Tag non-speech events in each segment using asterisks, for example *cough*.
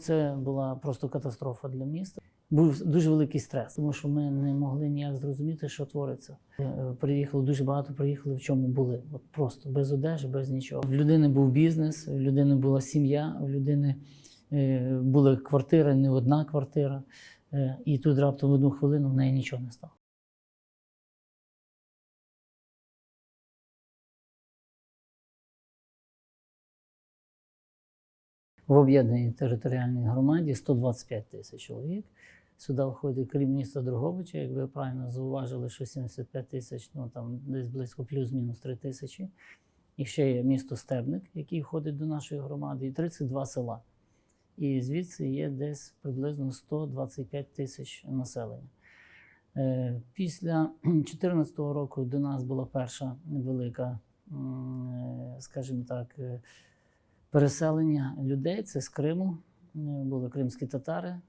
Це була просто катастрофа для міста. Був дуже великий стрес, тому що ми не могли ніяк зрозуміти, що твориться. Е, Приїхало дуже багато, приїхали в чому були. От просто без одежі, без нічого. В людини був бізнес, в людини була сім'я, в людини е, були квартири, не одна квартира. Е, І тут раптом в одну хвилину в неї нічого не стало. В об'єднаній територіальній громаді 125 тисяч чоловік. Сюди входить, крім міста Дрогобича, як ви правильно зауважили, що 75 тисяч, ну там десь близько плюс-мінус 3 тисячі. І ще є місто Стебник, який входить до нашої громади, і 32 села. І звідси є десь приблизно 125 тисяч населення. Е, Після 2014 року до нас була перша велика, е, скажімо так, е, переселення людей. Це з Криму, е, були кримські татари. Е,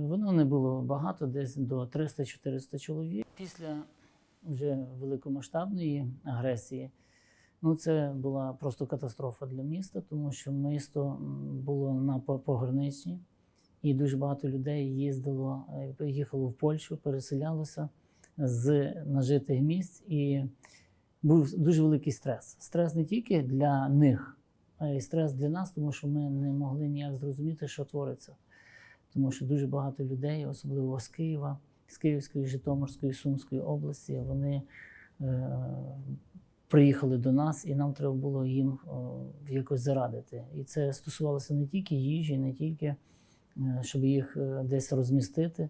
Воно не було багато, десь до 300-400 чоловік. Після вже великомасштабної агресії, ну це була просто катастрофа для міста, тому що місто було на по- пограничні, і дуже багато людей їздило, е, їхало в Польщу, переселялося з нажитих місць, і був дуже великий стрес. Стрес не тільки для них, й стрес для нас, тому що ми не могли ніяк зрозуміти, що твориться. Тому що дуже багато людей, особливо з Києва, з Київської, Житомирської, Сумської області, вони е, приїхали до нас, і нам треба було їм о, якось зарадити. І це стосувалося не тільки їжі, не тільки е, щоб їх е, десь розмістити.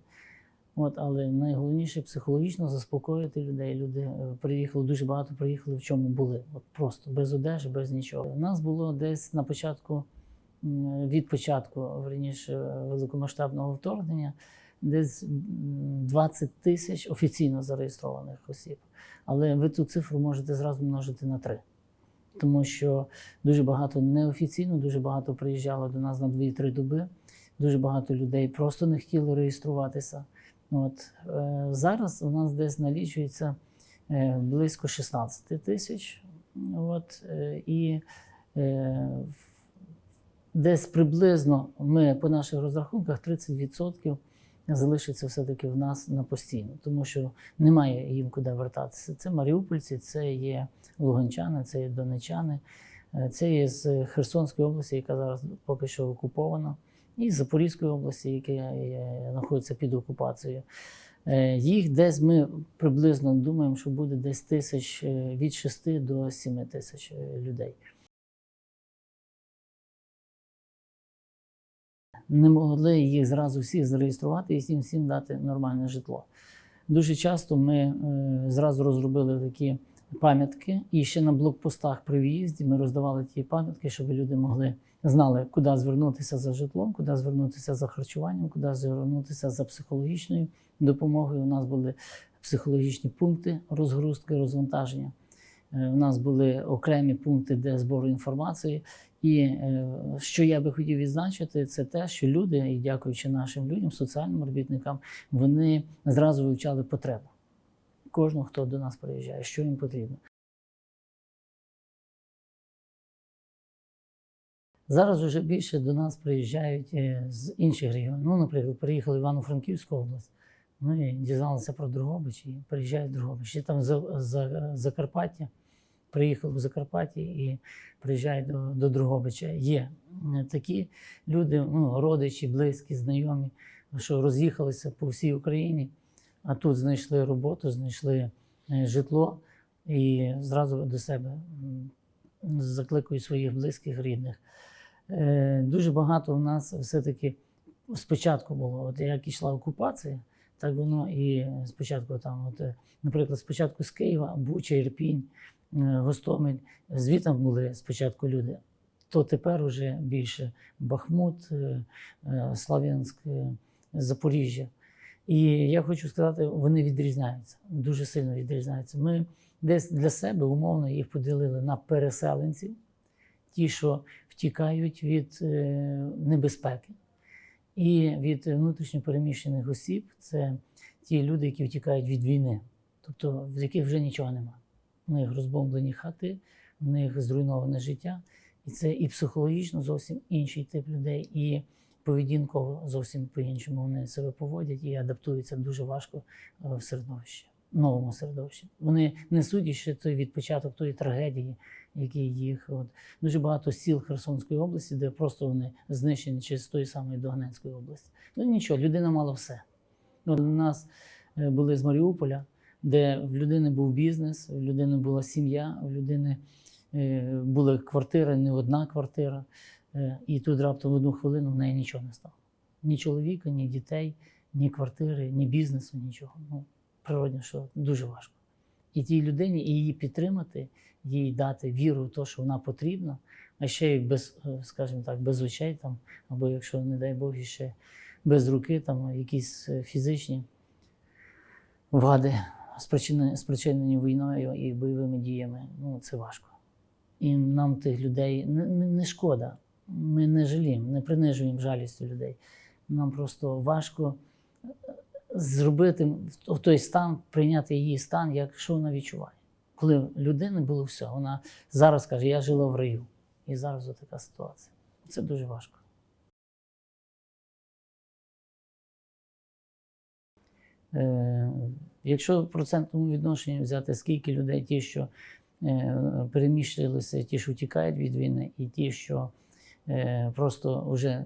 От, але найголовніше психологічно заспокоїти людей. Люди е, приїхали, дуже багато приїхали, в чому були. От просто без одежі, без нічого. У нас було десь на початку, від початку, верніше, великомасштабного вторгнення, десь 20 тисяч офіційно зареєстрованих осіб. Але ви ту цифру можете зразу множити на три. Тому що дуже багато неофіційно, дуже багато приїжджало до нас на 2-3 доби. Дуже багато людей просто не хотіли реєструватися. От, е, зараз у нас десь налічується е, близько 16 тисяч. От, е, і десь приблизно ми по наших розрахунках 30% залишиться все-таки в нас на постійно, тому що немає їм куди вертатися. Це маріупольці, це є луганчани, це є донечани, це є з Херсонської області, яка зараз поки що окупована і Запорізької області, яка е, знаходиться під окупацією. Е, Їх десь ми приблизно думаємо, що буде десь тисяч е, від 6 до 7 тисяч людей. Не могли їх зразу всіх зареєструвати і всім всім дати нормальне житло. Дуже часто ми зразу розробили такі пам'ятки, і ще на блокпостах при в'їзді ми роздавали ті пам'ятки, щоб люди могли знали, куди звернутися за житлом, куди звернутися за харчуванням, куди звернутися за психологічною допомогою. У нас були психологічні пункти розгрузки, розвантаження. Е, У нас були окремі пункти де збору інформації. І е, що я би хотів відзначити, це те, що люди, і дякуючи нашим людям, соціальним робітникам, вони зразу вивчали потребу кожного, хто до нас приїжджає, що їм потрібно. Зараз вже більше до нас приїжджають е, з інших регіонів. Ну, наприклад, приїхали в Івано-Франківську область, ну і дізналися про Дрогобич і приїжджають в Дрогобич. Ще там за, за Закарпаття, приїхали в Закарпатті і приїжджають до, до Дрогобича. Є е, такі люди, ну, родичі, близькі, знайомі, що роз'їхалися по всій Україні, а тут знайшли роботу, знайшли е, житло і зразу до себе закликають своїх близьких, рідних. Е, Дуже багато у нас все-таки спочатку було, от як йшла окупація, так воно і спочатку там, от, наприклад, спочатку з Києва, Буча, Ірпінь, е, Гостомель, звітом були спочатку люди. То тепер уже більше Бахмут, е, Слав'янськ, Запоріжжя. І я хочу сказати, вони відрізняються, дуже сильно відрізняються. Ми десь для себе умовно їх поділили на переселенців, ті, що втікають від е, небезпеки, і від внутрішньопереміщених осіб це ті люди, які втікають від війни, тобто в яких вже нічого немає. У них розбомблені хати, у них зруйноване життя. І це і психологічно зовсім інший тип людей, і поведінково зовсім по-іншому вони себе поводять і адаптуються дуже важко е, в середовищі, новому середовищі. Вони несуть ще той відпочаток тої трагедії, який їх от дуже багато сіл Херсонської області, де просто вони знищені через тої самої Донецької області. Ну нічого, людина мала все. От у нас е, були з Маріуполя, де в людини був бізнес, в людини була сім'я, в людини е, була квартира, не одна квартира. Е, І тут раптом в одну хвилину в неї нічого не стало. Ні чоловіка, ні дітей, ні квартири, ні бізнесу, нічого. Ну, природно, що дуже важко. І тій людині і її підтримати, їй дати віру в те, що вона потрібна, а ще й без, е, скажімо так, без очей, там, або якщо, не дай Бог, ще без руки, там якісь е, фізичні вади, спричинені, спричинені війною і бойовими діями, ну це важко. І нам тих людей не, не, не шкода. Ми не жаліємо, не принижуємо жалістю людей. Нам просто важко е, зробити в- той стан, прийняти її стан, як що вона відчуває. Коли людини було все, вона зараз каже, я жила в раю. І зараз така ситуація. Це дуже важко. Е, Якщо в процентному відношенні взяти, скільки людей, ті, що е, переміщилися, ті, що втікають від війни, і ті, що просто вже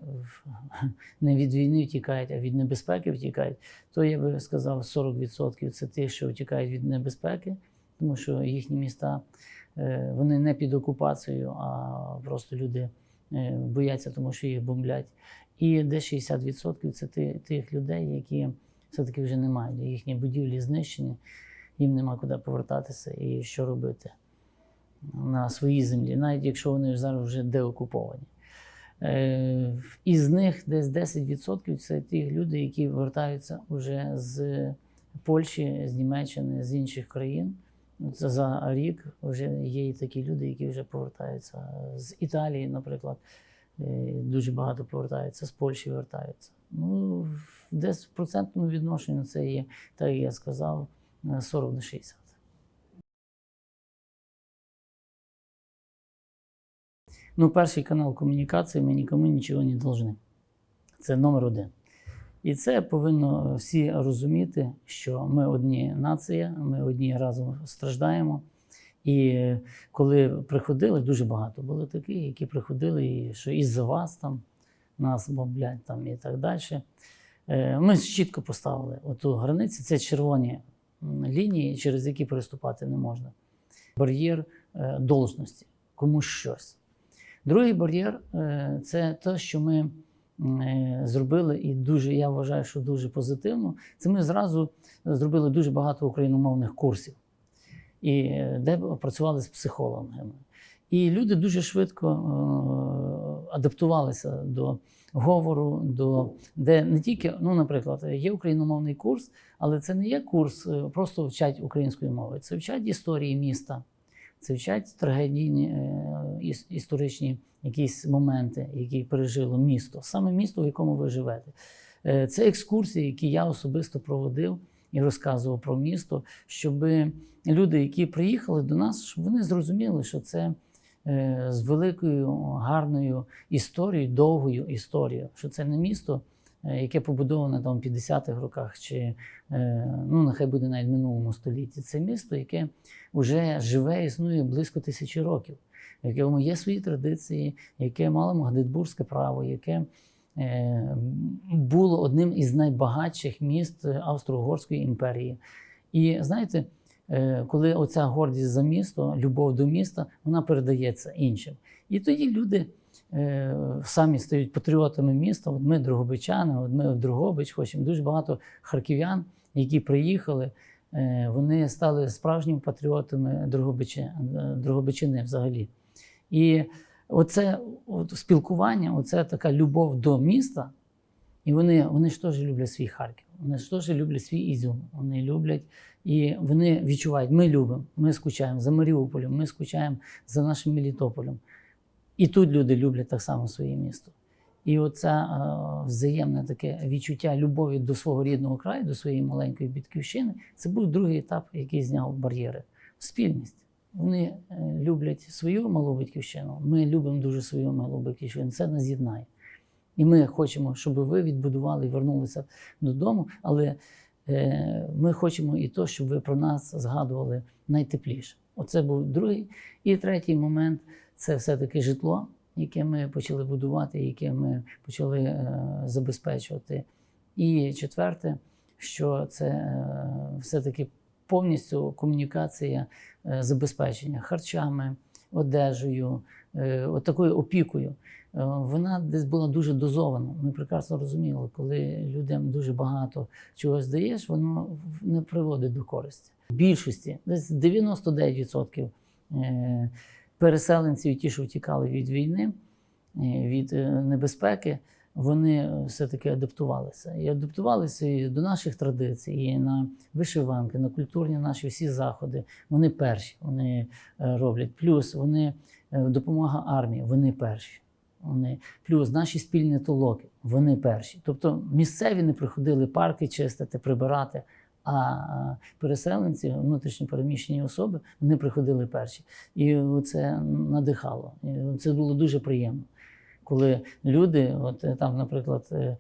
*laughs* не від війни втікають, а від небезпеки втікають, то я би сказав, 40% це ті, що втікають від небезпеки, тому що їхні міста е, вони не під окупацією, а просто люди е, бояться, тому що їх бомблять. І десь 60% це тих людей, які все-таки вже не мають. Їхні будівлі знищені, їм нема куди повертатися і що робити на своїй землі, навіть якщо вони зараз вже деокуповані. Е, Із них десь 10% це ті люди, які вертаються вже з Польщі, з Німеччини, з інших країн. Це за рік вже є і такі люди, які вже повертаються з Італії, наприклад. Е, Дуже багато повертаються, з Польщі вертаються. Ну, десь в процентному відношенню це є, так як я сказав, е, 40 до 60. Ну, перший канал комунікації ми нікому нічого не повинні. Це номер один. І це повинно всі розуміти, що ми одні нація, ми одні разом страждаємо. І коли приходили, дуже багато було таких, які приходили, і що із-за вас там нас бомблять там і так далі. Е, Ми чітко поставили оту границю, це червоні лінії, через які переступати не можна. Бар'єр е, должності, комусь щось. Другий бар'єр е, це те, що ми е, зробили, і дуже я вважаю, що дуже позитивно. Це ми зразу зробили дуже багато україномовних курсів, і е, де працювали з психологами. І люди дуже швидко адаптувалися до говору, до де не тільки, ну, наприклад, є україномовний курс, але це не є курс, просто вчать української мови. Це вчать історії міста, це вчать трагедійні історичні якісь моменти, які пережило місто, саме місто, в якому ви живете. Е, Це екскурсії, які я особисто проводив і розказував про місто, щоб люди, які приїхали до нас, щоб вони зрозуміли, що це е, з великою гарною історією, довгою історією, що це не місто, яке побудоване там в 50-х роках, чи е, ну нехай буде навіть в минулому столітті. Це місто, яке вже живе, існує близько тисячі років, в якому є свої традиції, яке мало Магдебурзьке право, яке е, було одним із найбагатших міст Австро-Угорської імперії. І знаєте, е, коли оця гордість за місто, любов до міста, вона передається іншим. І тоді люди е, самі стають патріотами міста. От ми Дрогобичани, от ми в Дрогобич хочемо. Дуже багато харків'ян, які приїхали, е, вони стали справжніми патріотами е, Дрогобичини взагалі. І оце от спілкування, оце така любов до міста. І вони, вони ж теж люблять свій Харків, вони ж теж люблять свій Ізюм. Вони люблять і вони відчувають, ми любимо, ми скучаємо за Маріуполем, ми скучаємо за нашим Мелітополем. І тут люди люблять так само своє місто. І оце е, взаємне таке відчуття любові до свого рідного краю, до своєї маленької батьківщини, це був другий етап, який зняв бар'єри. Спільність. Вони е, люблять свою малу батьківщину. Ми любимо дуже свою малу батьківщину. Це нас єднає. І ми хочемо, щоб ви відбудували і вернулися додому. Але е, ми хочемо і то, щоб ви про нас згадували найтепліше. Оце був другий. І третій момент це все-таки житло, яке ми почали будувати, яке ми почали е, забезпечувати. І четверте, що це е, все-таки повністю комунікація е, забезпечення харчами, одежею, от такою опікою. Вона десь була дуже дозована. Ми прекрасно розуміли, коли людям дуже багато чогось даєш, воно не приводить до користі. В більшості, десь 99% е, переселенців, ті, що втікали від війни, е, від е, небезпеки, вони е, все-таки адаптувалися. І адаптувалися і до наших традицій, і на вишиванки, на культурні наші всі заходи. Вони перші вони роблять. Плюс вони допомога армії, вони перші. Вони плюс наші спільні толоки, вони перші. Тобто місцеві не приходили парки чистити, прибирати. А переселенці, внутрішньо переміщені особи, вони приходили перші. І це надихало. І це було дуже приємно. Коли люди, от е, там, наприклад, е,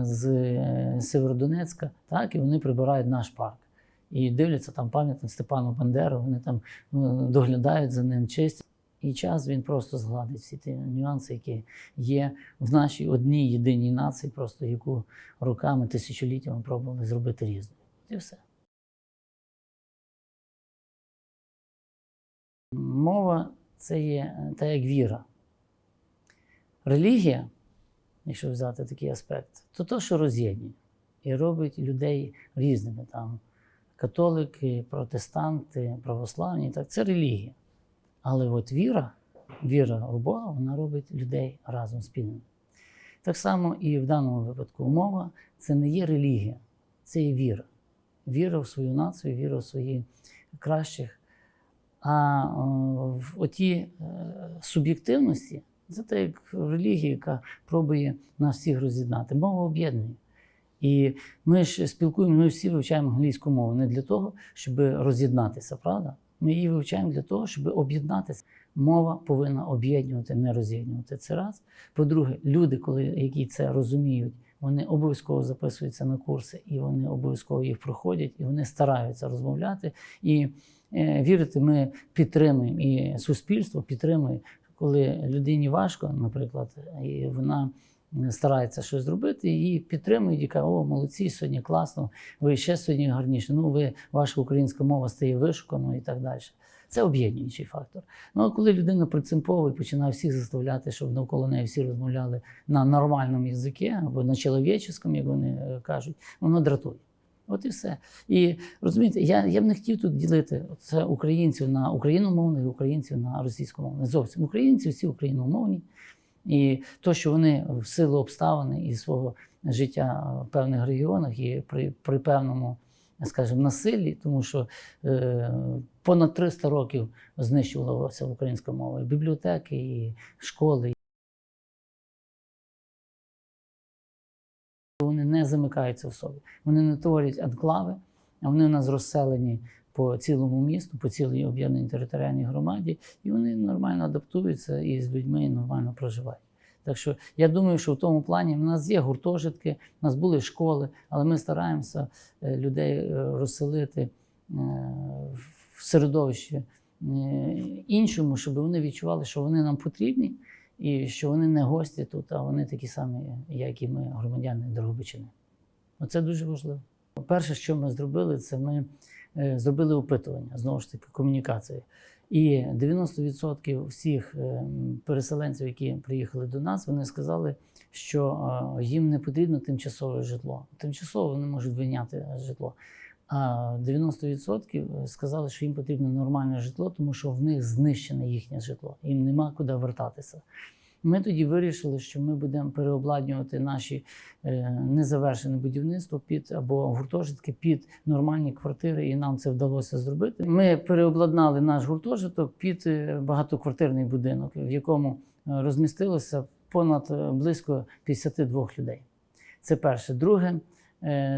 з е, Северодонецька, так, і вони прибирають наш парк. І дивляться там пам'ятник Степану Бандеру, вони там доглядають за ним, чистять. І час він просто згладить всі ті нюанси, які є в нашій одній єдиній нації, просто яку роками, тисячоліттями пробували зробити різною. І все. Мова це є е, та як віра. Релігія, якщо взяти такий аспект, то то, що роз'єднує і робить людей різними. Там католики, протестанти, православні, так це релігія. Але от віра, віра в Бога, вона робить людей разом спільними. Так само і в даному випадку мова це не є релігія, це є віра. Віра в свою націю, віра в своїх кращих. А е, в оті е, суб'єктивності це так як релігія, яка пробує нас всіх роз'єднати. Мова об'єднує. І ми ж спілкуємося, ми всі вивчаємо англійську мову не для того, щоб роз'єднатися, правда? Ми її вивчаємо для того, щоб об'єднатися. Мова повинна об'єднувати, не роз'єднувати. Це раз. По-друге, люди, коли, які це розуміють, вони обов'язково записуються на курси, і вони обов'язково їх проходять, і вони стараються розмовляти. І е, вірити, ми підтримуємо, і суспільство підтримує, коли людині важко, наприклад, і вона старається щось зробити, її підтримують і кажуть, о, молодці, сьогодні класно, ви ще сьогодні гарніше. Ну, ви, ваша українська мова стає вишуканою і так далі. Це об'єднуючий фактор. Ну, а коли людина прицимповує, починає всіх заставляти, щоб навколо неї всі розмовляли на нормальному язикі або на чоловіческому, як вони е, кажуть, воно дратує. От і все. І розумієте, я, я б не хотів тут ділити це українців на україномовних і українців на російськомовних. Зовсім українці всі україномовні. І то, що вони в силу обставин і свого життя в певних регіонах і при, при певному, скажімо, насиллі, тому що е, понад 300 років знищувалася українська мова, і бібліотеки, і школи. Вони не замикаються в собі, вони не творять анклави, а вони у нас розселені по цілому місту, по цілій об'єднаній територіальній громаді, і вони нормально адаптуються і з людьми нормально проживають. Так що я думаю, що в тому плані в нас є гуртожитки, в нас були школи, але ми стараємося е, людей е, розселити е, в середовище е, іншому, щоб вони відчували, що вони нам потрібні і що вони не гості тут, а вони такі самі, як і ми, громадяни Дрогобичини. Оце дуже важливо. Перше, що ми зробили, це ми е, зробили опитування, знову ж таки, комунікації. І 90% всіх е, переселенців, які приїхали до нас, вони сказали, що їм не потрібно тимчасове житло. Тимчасово вони можуть вийняти житло. А 90% сказали, що їм потрібно нормальне житло, тому що в них знищене їхнє житло, їм нема куди вертатися. Ми тоді вирішили, що ми будемо переобладнювати наші е, незавершене будівництво під або гуртожитки під нормальні квартири, і нам це вдалося зробити. Ми переобладнали наш гуртожиток під е, багатоквартирний будинок, в якому е, розмістилося понад е, близько 52 людей. Це перше. Друге, е,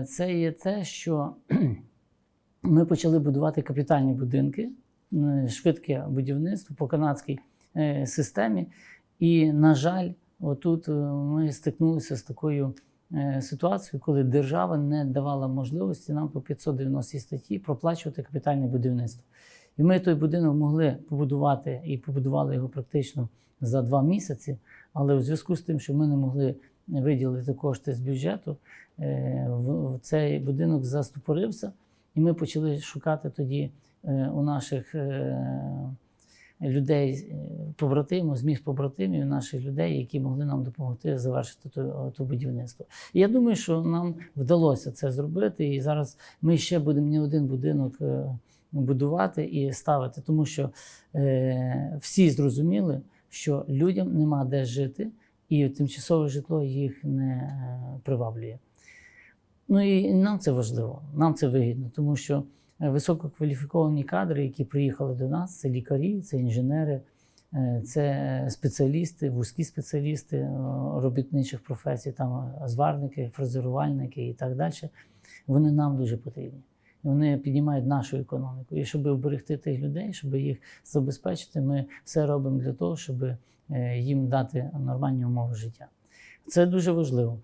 це є те, що *clears throat* ми почали будувати капітальні будинки, е, швидке будівництво по канадській е, системі. І, на жаль, отут е, ми стикнулися з такою е, ситуацією, коли держава не давала можливості нам по 590 статті проплачувати капітальне будівництво. І ми той будинок могли побудувати і побудували його практично за два місяці. Але у зв'язку з тим, що ми не могли виділити кошти з бюджету, е, в- цей будинок застопорився, і ми почали шукати тоді е, у наших е, людей, побратимів, з міст побратимів, наших людей, які могли нам допомогти завершити то, будівництво. І я думаю, що нам вдалося це зробити. І зараз ми ще будемо не один будинок будувати і ставити, тому що всі зрозуміли, що людям нема де жити, і тимчасове житло їх не е, приваблює. Ну і нам це важливо, нам це вигідно, тому що е, висококваліфіковані кадри, які приїхали до нас, це лікарі, це інженери, е, це спеціалісти, вузькі спеціалісти робітничих професій, там зварники, фрезерувальники і так далі. Вони нам дуже потрібні. Вони піднімають нашу економіку. І щоб вберегти тих людей, щоб їх забезпечити, ми все робимо для того, щоб їм дати нормальні умови життя. Це дуже важливо.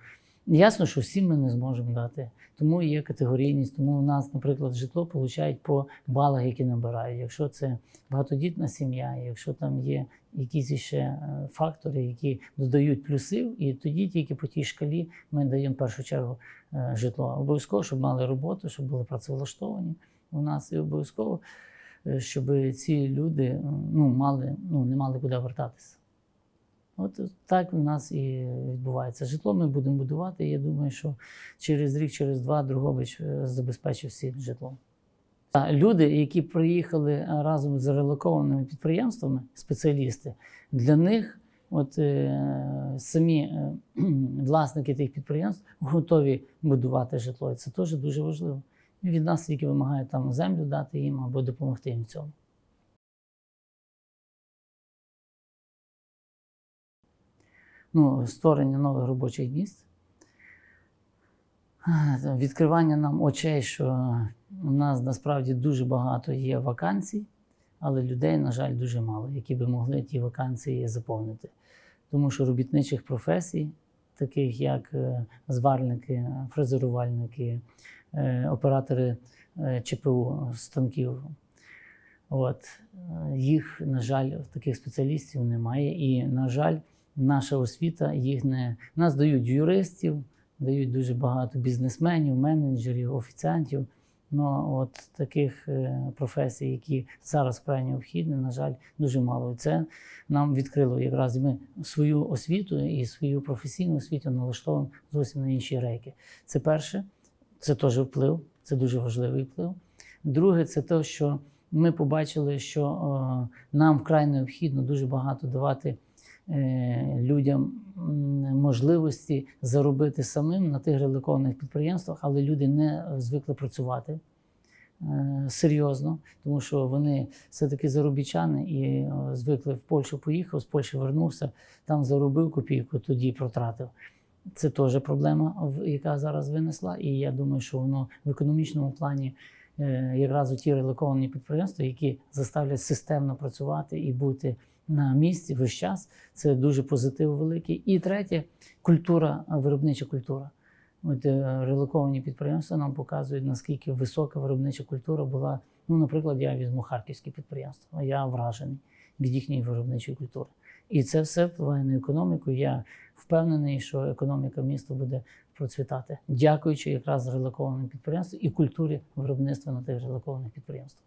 Ясно, що всім ми не зможемо дати. Тому є категорійність. Тому у нас, наприклад, житло получають по балах, які набирають. Якщо це багатодітна сім'я, якщо там є якісь ще е, фактори, які додають плюсів, і тоді тільки по тій шкалі ми даємо в першу чергу е, житло. Обов'язково, щоб мали роботу, щоб були працевлаштовані у нас, і обов'язково, е, щоб ці люди е, ну, мали, ну, не мали куди вертатися. От так у нас і відбувається. Житло ми будемо будувати. Я думаю, що через рік, через два Другобич е, забезпечить всіх житлом. Люди, які приїхали разом з релокованими підприємствами, спеціалісти, для них от, е, самі е, *clears throat* власники тих підприємств готові будувати житло. І це теж дуже важливо. Від нас тільки вимагають там землю дати їм або допомогти їм в цьому. Ну, створення нових робочих місць, відкривання нам очей, що у нас насправді дуже багато є вакансій, але людей, на жаль, дуже мало, які би могли ті вакансії заповнити. Тому що робітничих професій, таких як е, зварники, фрезерувальники, е, оператори е, ЧПУ станків, От, їх, на жаль, таких спеціалістів немає. І, на жаль, наша освіта їх не нас дають юристів, дають дуже багато бізнесменів, менеджерів, офіціантів. Ну от таких е, професій, які зараз вкрай необхідні, на жаль, дуже мало. І це нам відкрило якраз ми свою освіту і свою професійну освіту налаштовуємо зовсім на інші рейки. Це перше, це теж вплив, це дуже важливий вплив. Друге, це те, що ми побачили, що е, нам вкрай необхідно дуже багато давати людям можливості заробити самим на тих релокованих підприємствах, але люди не звикли працювати е, серйозно, тому що вони все-таки заробітчани і е, звикли в Польщу поїхав, з Польщі вернувся, там заробив копійку, тоді протратив. Це теж проблема, яка зараз винесла, і я думаю, що воно в економічному плані е, якраз ті релоковані підприємства, які заставлять системно працювати і бути на місці весь час. Це дуже позитив великий. І третє культура, виробнича культура. От е, релоковані підприємства нам показують, наскільки висока виробнича культура була. Ну, наприклад, я візьму харківське підприємство. Я вражений від їхньої виробничої культури. І це все впливає на економіку. Я впевнений, що економіка міста буде процвітати, дякуючи якраз релокованим підприємствам і культурі виробництва на тих релокованих підприємствах.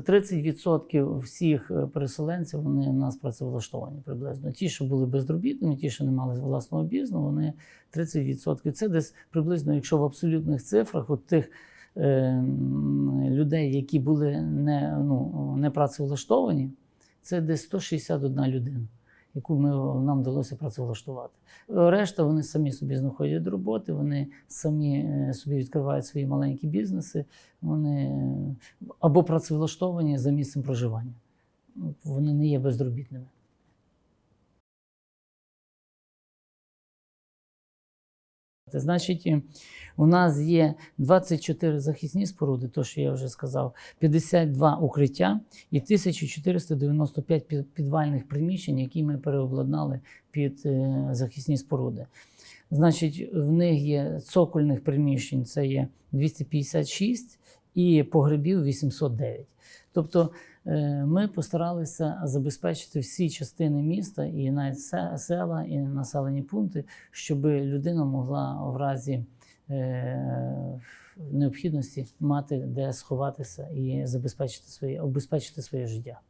30% всіх е, переселенців вони у нас працевлаштовані приблизно. Ті, що були безробітними, ті, що не мали власного бізнесу, вони 30%. Це десь приблизно, якщо в абсолютних цифрах, от тих е, людей, які були не, ну, не працевлаштовані, це десь 161 людина, яку ми, нам вдалося працевлаштувати. Решта вони самі собі знаходять роботи, вони самі е, собі відкривають свої маленькі бізнеси, вони е, або працевлаштовані за місцем проживання. Вони не є безробітними. Сказати. Значить, е, у нас є 24 захисні споруди, то що я вже сказав, 52 укриття і 1495 підвальних приміщень, які ми переобладнали під е, захисні споруди. Значить, в них є цокольних приміщень, це є 256 і погребів 809. Тобто ми постаралися забезпечити всі частини міста і навіть села і населені пункти, щоб людина могла в разі е, необхідності мати де сховатися і забезпечити своє, обезпечити своє життя.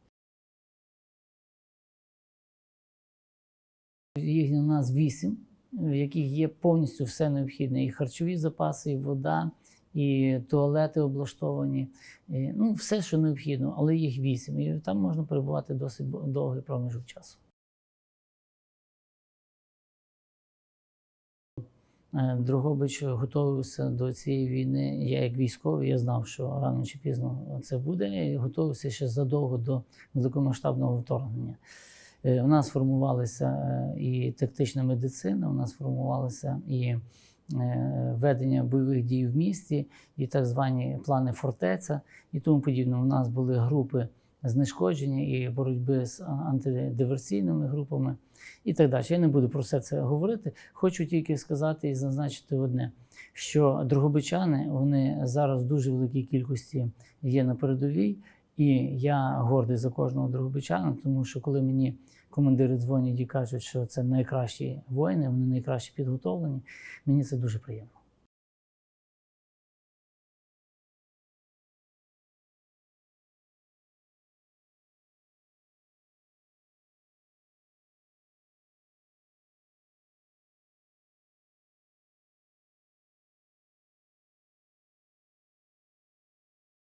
Їх у нас вісім, в яких є повністю все необхідне: і харчові запаси, і вода, і туалети облаштовані. І, ну, все, що необхідно, але їх вісім. І там можна перебувати досить довгий проміжок часу. Е, Дрогобич готувався до цієї війни. Я як військовий, я знав, що рано чи пізно це буде, і готувався ще задовго до великомасштабного вторгнення. Е, У нас формувалася е, і тактична медицина, у нас формувалося і ведення бойових дій в місті, і так звані плани фортеця і тому подібне. У нас були групи знешкодження і боротьби з антидиверсійними групами і так далі. Я не буду про все це говорити. Хочу тільки сказати і зазначити одне: що дрогобичани вони зараз в дуже великій кількості є на передовій, і я гордий за кожного дрогобичана, тому що коли мені командири дзвонять і кажуть, що це найкращі воїни, вони найкраще підготовлені, мені це дуже приємно.